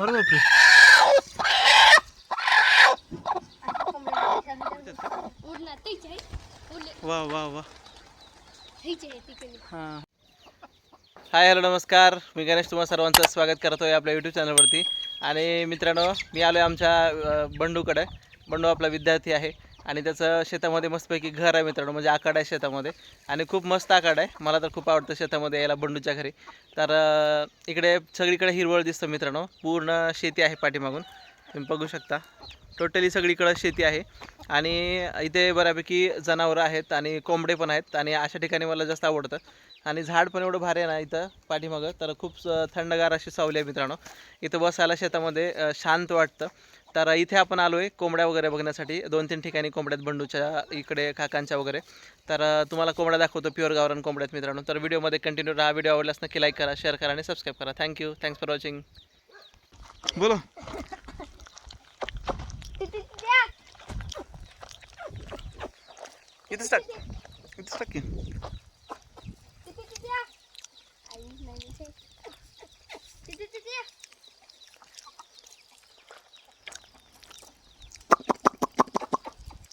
अरे बापरे. वा वा वा. हां. हाय हॅलो नमस्कार. मी गणेश तुम्हा सर्वांचं स्वागत करतो आहे आपल्या यूट्यूब चॅनलवरती आणि मित्रांनो मी आलो आहे आमच्या बंडूकडे. बंडू आपला विद्यार्थी आहे. आणि त्याचं शेतामध्ये मस्तपैकी घर आहे मित्रांनो म्हणजे आकाड आहे शेतामध्ये. आणि खूप मस्त आकाड आहे. मला तर खूप आवडतं शेतामध्ये यायला बंडूच्या घरी. तर इकडे सगळीकडे हिरवळ दिसतं मित्रांनो. पूर्ण शेती आहे पाठीमागून. तुम्ही बघू शकता. टोटली सगळीकडं शेती आहे. आणि इथे बऱ्यापैकी जनावरं आहेत आणि कोंबडे पण आहेत आणि अशा ठिकाणी मला जास्त आवडतं. आणि झाड पण एवढं भारी आहे ना इथं पाठीमागं तर खूप थंडगार अशी सावली आहे मित्रांनो. इथं बसायला शेतामध्ये शांत वाटतं. तर इथे आपण आलो आहे कोंबड्या वगैरे बघण्यासाठी. दोन तीन ठिकाणी कोंबड्यात बंडूच्या इकडे काकांच्या वगैरे. तर तुम्हाला कोंबड्या दाखवतो प्युअर गावरान कोंबड्यात मित्रांनो. तर व्हिडिओमध्ये कंटिन्यू राहा. व्हिडिओ आवडल्यास नक्की लाईक करा शेअर करा आणि सबस्क्राईब करा. थँक्यू थँक्स फॉर वॉचिंग बोलो. इथंच टाक. इथंच टाक की.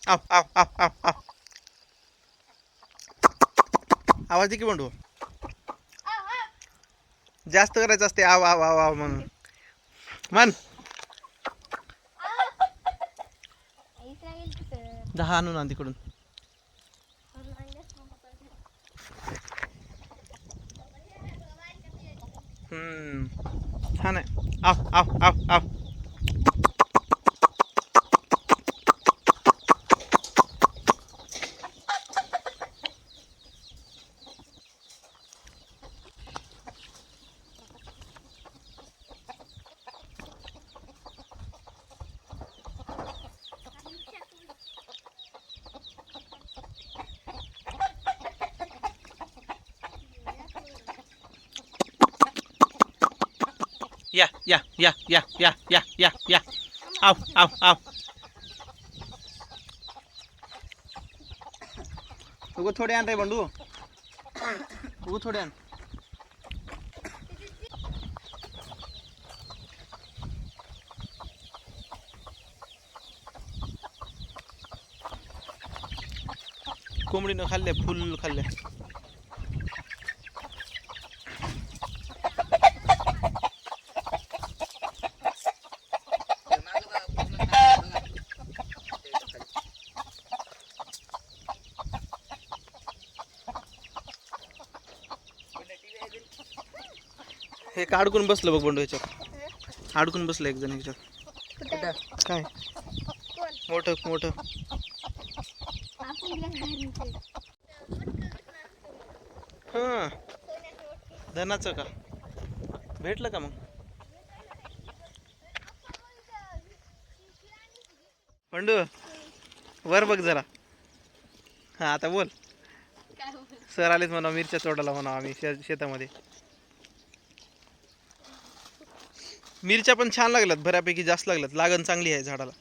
आव आव आव आव आव. आवाज दे की बंडू. जास्त करायचं असते आव आव आव आव म्हणून. मन दहा आणून ท่านไหนเอาเอาเอาเอา या या या या या या या या. आव आव आव उगो थोडे आण रे बंडू. उगो थोडे आण. कोंबडीनं खाल्ले फुल खाल्ले. हे एक अडकून बसलं बघ बंडू ह्याच्यात अडकून बसलं एक जण ह्याच्यात काय? मोठं मोठं. हां. धनाचं का? भेटलं का मग? पंडू वर बघ जरा. हां आता बोल. सर आलेच म्हणा मिरच्या तोडायला म्हणा आम्ही शे शेतामध्ये. मिरच्या पण छान लागल्यात बऱ्यापैकी जास्त लागल्यात. लागण चांगली आहे झाडाला.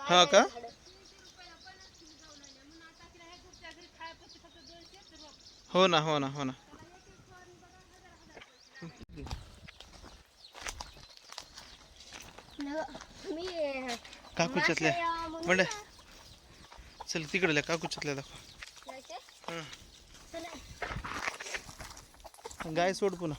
हा का? हो ना हो ना हो ना. काकूच्यातल्या. बंड चल तिकडल्या काकूच्यातल्या दाखव. गाय सोड पुन्हा.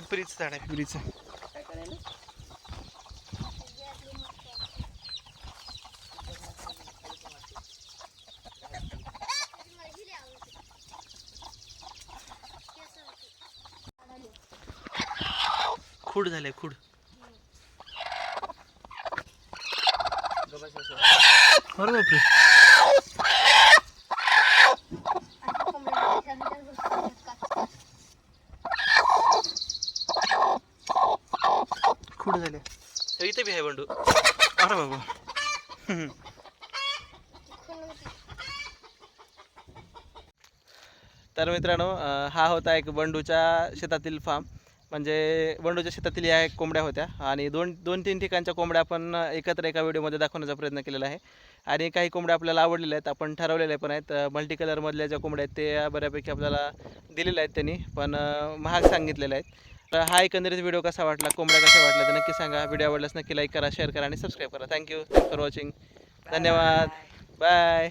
पिपरीचं झाड आहे. पिपरीचं. खूड झाले खूड. अरे बापरे आता कोंबड्या इथे बी आहे बंडू. अरे बाबा. तर मित्रांनो हा होता एक बंडूच्या शेतातील फार्म म्हणजे बंडूच्या शेतातील या एक कोंबड्या होत्या. आणि दोन दोन तीन ठिकाणच्या कोंबड्या आपण एकत्र एका व्हिडिओमध्ये दाखवण्याचा प्रयत्न केलेला आहे. आणि काही कोंबड्या आपल्याला आवडलेल्या आहेत आपण ठरवलेल्या पण आहेत. मल्टी कलरमधल्या ज्या कोंबड्या आहेत ते बऱ्यापैकी आपल्याला दिलेल्या आहेत त्यांनी पण महाग सांगितलेल्या आहेत. तर हा एकंदरीत व्हिडिओ कसा वाटला? कोंबड्या कसा वाटला तर नक्की सांगा. व्हिडिओ आवडल्यास नक्की लाईक करा शेअर करा आणि सबस्क्राईब करा. थँक्यू फॉर वॉचिंग धन्यवाद. बाय